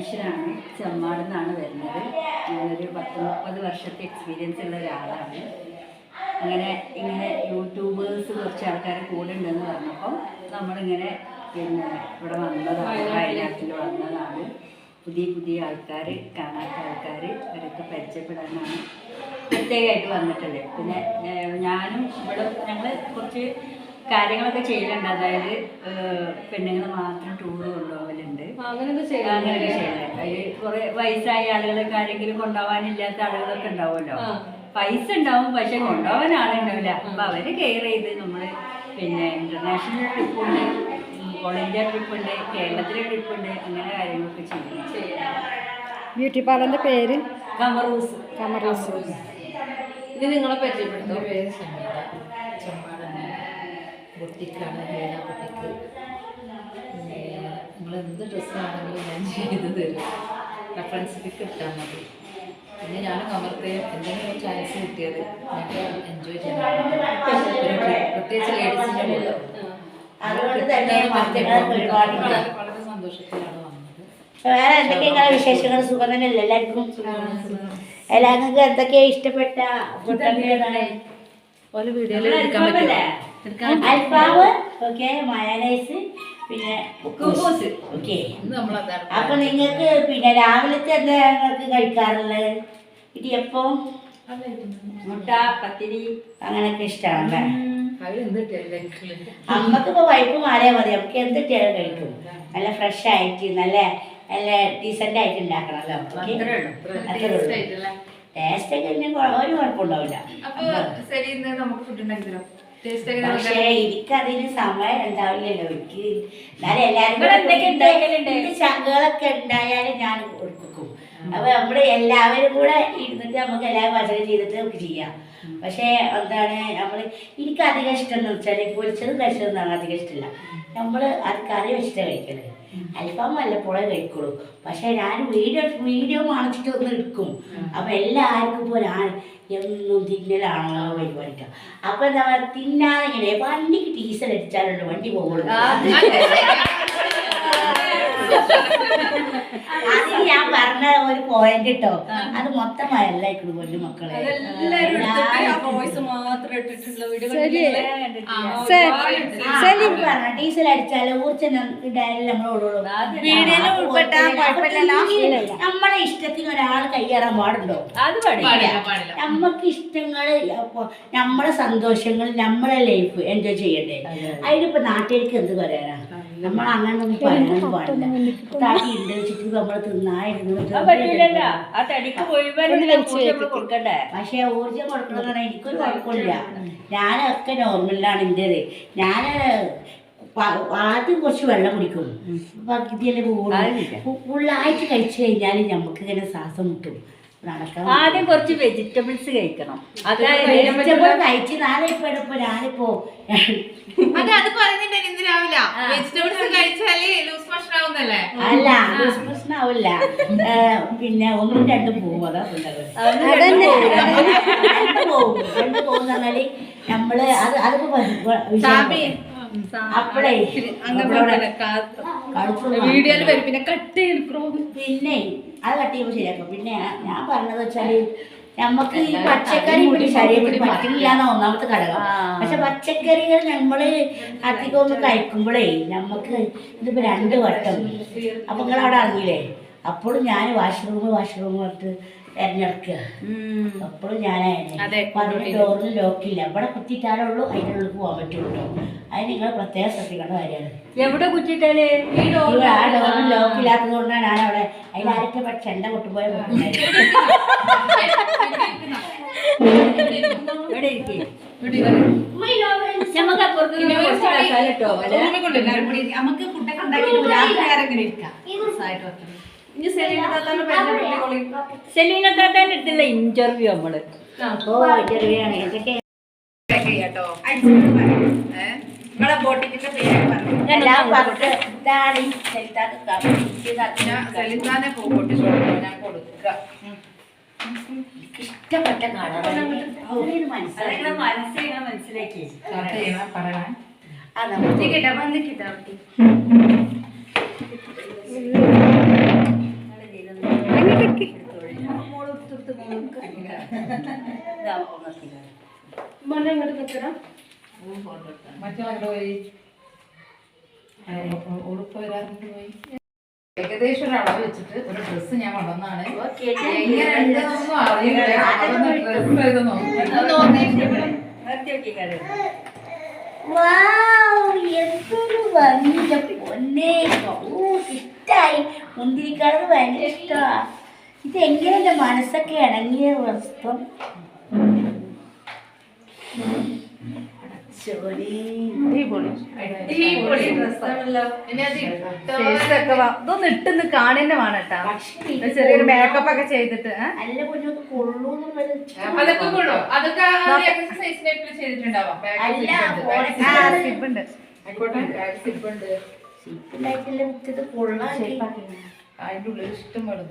ബ്യൂട്ടീഷ്യനാണ് ചെമ്മാട് നിന്നാണ് വരുന്നത്. ഞാനൊരു പത്ത് മുപ്പത് വർഷത്തെ എക്സ്പീരിയൻസ് ഉള്ള ഒരാളാണ്. അങ്ങനെ ഇങ്ങനെ യൂട്യൂബേഴ്സ് കുറച്ച് ആൾക്കാർ കൂടെ ഉണ്ടെന്ന് പറഞ്ഞപ്പോൾ നമ്മളിങ്ങനെ പിന്നെ ഇവിടെ വന്നതാണ് വയനാട്ടിൽ വന്നതാണ്. പുതിയ പുതിയ ആൾക്കാർ കാണാത്ത ആൾക്കാർ അവരൊക്കെ പരിചയപ്പെടാനാണ് പ്രത്യേകമായിട്ട് വന്നിട്ടുള്ളത്. പിന്നെ ഞാനും ഇവിടെ ഞങ്ങൾ കുറച്ച് കാര്യങ്ങളൊക്കെ ചെയ്യലുണ്ട്. അതായത് പെണ്ണുങ്ങൾ മാത്രം ടൂർ കൊണ്ടുപോകലുണ്ട് അങ്ങനെയൊക്കെ അങ്ങനെയൊക്കെ ചെയ്യാം ചെയ്യലുണ്ട്. അതിൽ കുറെ വയസ്സായ ആളുകളൊക്കെ ആരെങ്കിലും കൊണ്ടുപോകാനില്ലാത്ത ആളുകളൊക്കെ ഉണ്ടാവുമല്ലോ. പൈസ ഉണ്ടാവും പക്ഷെ കൊണ്ടുപോകാൻ ആളുണ്ടാവില്ല. അപ്പൊ അവർ കെയർ ചെയ്ത് നമ്മൾ പിന്നെ ഇന്റർനാഷണൽ ട്രിപ്പ് ഉണ്ട് ഓൾ ഇന്ത്യ ട്രിപ്പ് ഉണ്ട് കേരളത്തിലെ ട്രിപ്പ് ഉണ്ട് അങ്ങനെ കാര്യങ്ങളൊക്കെ ചെയ്യും. ബ്യൂട്ടി പാർലറിന്റെ പേര്? കമറൂസ്. കമറൂസ്. ഇത് നിങ്ങളെ പരിചയപ്പെടുത്തോ. ബുട്ടിക്കാണ് ഹേന കുട്ടിക്ക്. നിങ്ങൾ എന്ത് ഡ്രസ്സാണെങ്കിലും ഞാൻ ചെയ്ത് തരും. റെഫറൻസ് പിക്ക് ഇട്ടാൽ മതി. പിന്നെ ഞാൻ കമർത്തയും എന്തെങ്കിലും ചാൻസ് കിട്ടിയത് ഞങ്ങൾക്ക് എൻജോയ് trip. പ്രത്യേകിച്ച് ലേഡീസിന്റെ അതുകൊണ്ട് തന്നെ വളരെ സന്തോഷത്തിലാണ് വന്നത്. വേറെ എന്തൊക്കെയാണ് വിശേഷങ്ങൾ? സുഖം തന്നെയല്ലേ എല്ലാവർക്കും? എല്ലാവർക്കും എന്തൊക്കെയാ ഇഷ്ടപ്പെട്ട ഫുഡ് ഒരു വീഡിയോയിൽ എടുക്കാൻ പറ്റുമോ? ഓക്കെ മയനൈസ് പിന്നെ. ഓക്കെ അപ്പൊ നിങ്ങൾക്ക് പിന്നെ രാവിലത്തെ എന്താ നിങ്ങൾക്ക് കഴിക്കാറുള്ളത്? ഇടിയപ്പം മുട്ട പത്തിരി. അങ്ങനെയൊക്കെ ഇഷ്ടമാണല്ലേ അമ്മക്കിപ്പോ വൈപ്പ് മാറിയാൽ മതി. നമുക്ക് എന്ത് കിട്ടിയാലും കഴിക്കും. നല്ല ഫ്രഷ് ആയിട്ട് നല്ല നല്ല ഡീസെന്റ് ആയിട്ട് ഉണ്ടാക്കണല്ലോ ടേസ്റ്റ് ഒക്കെ ഒരു കുഴപ്പമുണ്ടാവില്ല. അപ്പൊ ശരി നമുക്ക് ഫുഡ് ഉണ്ടാക്കി തരാം പക്ഷേ എനിക്കതിന് സമയം ഉണ്ടാവില്ലല്ലോ. എനിക്ക് എന്നാലും എല്ലാവരും? ശങ്കുകളൊക്കെ ഉണ്ടായാലും ഞാൻ കൊടുക്കും. അപ്പൊ നമ്മൾ എല്ലാവരും കൂടെ ഇരുന്നിട്ട് നമുക്ക് എല്ലാവരും പാചകം ചെയ്തിട്ട് നമുക്ക് ചെയ്യാം. പക്ഷേ എന്താണ് നമ്മൾ എനിക്ക് അധികം ഇഷ്ടം എന്ന് വെച്ചാൽ പൊരിച്ചതും കഴിച്ചതൊന്നും അധികം ഇഷ്ടമില്ല. നമ്മൾ അത് കറി വെച്ചിട്ട് കഴിക്കൽ. അൽഫാം വല്ലപ്പോഴേ കഴിക്കുള്ളൂ. പക്ഷെ ഞാൻ വീഡിയോ വീഡിയോ കാണിച്ചിട്ട് ഒന്ന് എടുക്കും. അപ്പൊ എല്ലാവർക്കും ഇപ്പോൾ ഞാൻ എന്നും തിന്നലാണല്ലോ പരിപാടിക്ക. അപ്പൊ എന്താ പറയുക തിന്നാതെ ഇങ്ങനെ വണ്ടിക്ക് ഡീസൽ അടിച്ചാലുണ്ട് വണ്ടി പോകുള്ളൂ. അത് ഞാൻ പറഞ്ഞ ഒരു പോയിന്റ് കേട്ടോ അത് മൊത്തം ഇക്കണു കൊല്ലു മക്കളെ. പറഞ്ഞ. ഡീസൽ അടിച്ചാൽ ഊർജം നമ്മളോടുള്ളൂ. നമ്മളെ ഇഷ്ടത്തിന് ഒരാൾ കയ്യേറാൻ പാടുണ്ടോ? നമ്മക്ക് ഇഷ്ടങ്ങൾ നമ്മളെ സന്തോഷങ്ങൾ നമ്മളെ ലൈഫ് എൻജോയ് ചെയ്യണ്ടേ? അതിനിപ്പോ നാട്ടുകാർക്ക് എന്ത് പറയാനാ? നമ്മൾ അങ്ങനൊന്നും പറയാൻ പാടില്ല. തടി ഉണ്ട് വെച്ചിട്ട് നമ്മൾ തിന്നായിരുന്നു. പക്ഷേ ഊർജം കൊടുക്കണമെന്ന് എനിക്കൊരു കുഴപ്പമില്ല. ഞാനൊക്കെ നോർമലാണ് എന്റെത് ഞാൻ ആദ്യം കുറച്ച് വെള്ളം കുടിക്കും. പോകുള്ളൂ ഫുള്ളായിട്ട് കഴിച്ചു കഴിഞ്ഞാൽ നമുക്ക് ഇങ്ങനെ ശ്വാസം മുട്ടും. ആദ്യം കുറച്ച് വെജിറ്റബിൾസ് കഴിക്കണം. കഴിച്ച് ഇപ്പൊ ഞാനിപ്പോ അതെ അത് പറയുന്നുണ്ട് ഇന്ന് രാവിലെ. വെജിറ്റബിൾസ് കഴിച്ചാൽ ലൂസ് മോഷൻ ആവുന്നല്ലേ? അല്ല ലൂസ് മോഷൻ ആവില്ല. പിന്നെ ഒന്നും രണ്ടും പോവും. അതാ രണ്ട് പോകും രണ്ട് പോകും പറഞ്ഞാൽ നമ്മൾ അത് അതിപ്പോ അപ്പഴേ അപ്പളേ വീഡിയോയിൽ വരും. പിന്നെ കട്ട് ചെയ്ത് പിന്നെ അത് കട്ട് ചെയ്യുമ്പോൾ ശരിയാക്കും. പിന്നെ ഞാൻ പറഞ്ഞത് വെച്ചാൽ നമുക്ക് ഈ പച്ചക്കറി പിന്നെ ശരീരത്തിൽ പറ്റില്ല എന്ന ഒന്നാമത്തെ ഘടകം. പക്ഷെ പച്ചക്കറികൾ നമ്മൾ അധികം ഒന്ന് കഴിക്കുമ്പോഴേ നമുക്ക് ഇതിപ്പോ രണ്ട് വട്ടം. അപ്പൊ നിങ്ങൾ അവിടെ ഇറങ്ങിയില്ലേ അപ്പോഴും ഞാൻ വാഷ്റൂം വാഷ്റൂം പറഞ്ഞിട്ട് തെരഞ്ഞെടുക്കുക അപ്പോഴും ഞാനായിരുന്നു. അതിന് ഡോറിന് ലോക്കില്ല ഇവിടെ കുത്തിയിട്ടാലുള്ളൂ അതിന്റെ ഉള്ളിൽ പോകാൻ പറ്റുള്ളൂ. അത് നിങ്ങൾ പ്രത്യേകം ശ്രദ്ധിക്കേണ്ട കാര്യമാണ് എവിടെ ഇവിടെ ആ ഡോറിന് ലോക്കില്ലാത്തത് കൊണ്ടാണ് ഞാൻ അവിടെ അതിലാരൊക്കെ പക്ഷെ ചെണ്ട കൊട്ടുപോയ നമുക്ക് അപ്പുറത്ത് നമുക്ക് രാത്രി ആരെങ്കിലും സെലീന തന്നെ പരിചയപ്പെടുത്തിക്കോളി അടുത്തുള്ള ഇന്റർവ്യൂ നമ്മൾ ഓ ചെറിയാണ് എന്തൊക്കെ കേട്ടോ നിങ്ങളെ ബോട്ടിക്കിന്റെ പേര് സ്ഥലത്താണ് കാപ്പി ഞാൻ കൊടുക്കുക ഇഷ്ടപ്പെട്ട മനസ്സിലാക്കി കിട്ടാ വന്ന് കിട്ടാ. നിർത്തിയില്ല ഏകദേശം ഒരു അളവ് വെച്ചിട്ട് ഒരു ഡ്രസ്സ് ഞാൻ വളർന്നാണ് എങ്ങനെയുണ്ടെന്നൊന്നും അറിയില്ല. ഡ്രസ്സ് ചെയ്ത് നോക്കി പൊന്നേ ഓ ഇഷ്ടായി. മുന്തിരിക്കളർ ഭയങ്കര ഇഷ്ടമാ ഇത് എങ്ങനെ എന്റെ മനസ്സൊക്കെ ഇണങ്ങിയ വസ്ത്രം? ഇതൊന്ന് ഇട്ടെന്ന് കാണുന്ന വേണട്ടാ. ചെറിയൊരു മേക്കപ്പ് ഒക്കെ ചെയ്തിട്ട് കൊള്ളൂന്നുള്ളത് അതൊക്കെ കൊള്ളു? അതിന്റെ ഉള്ളിൽ ഇഷ്ടം പോലെ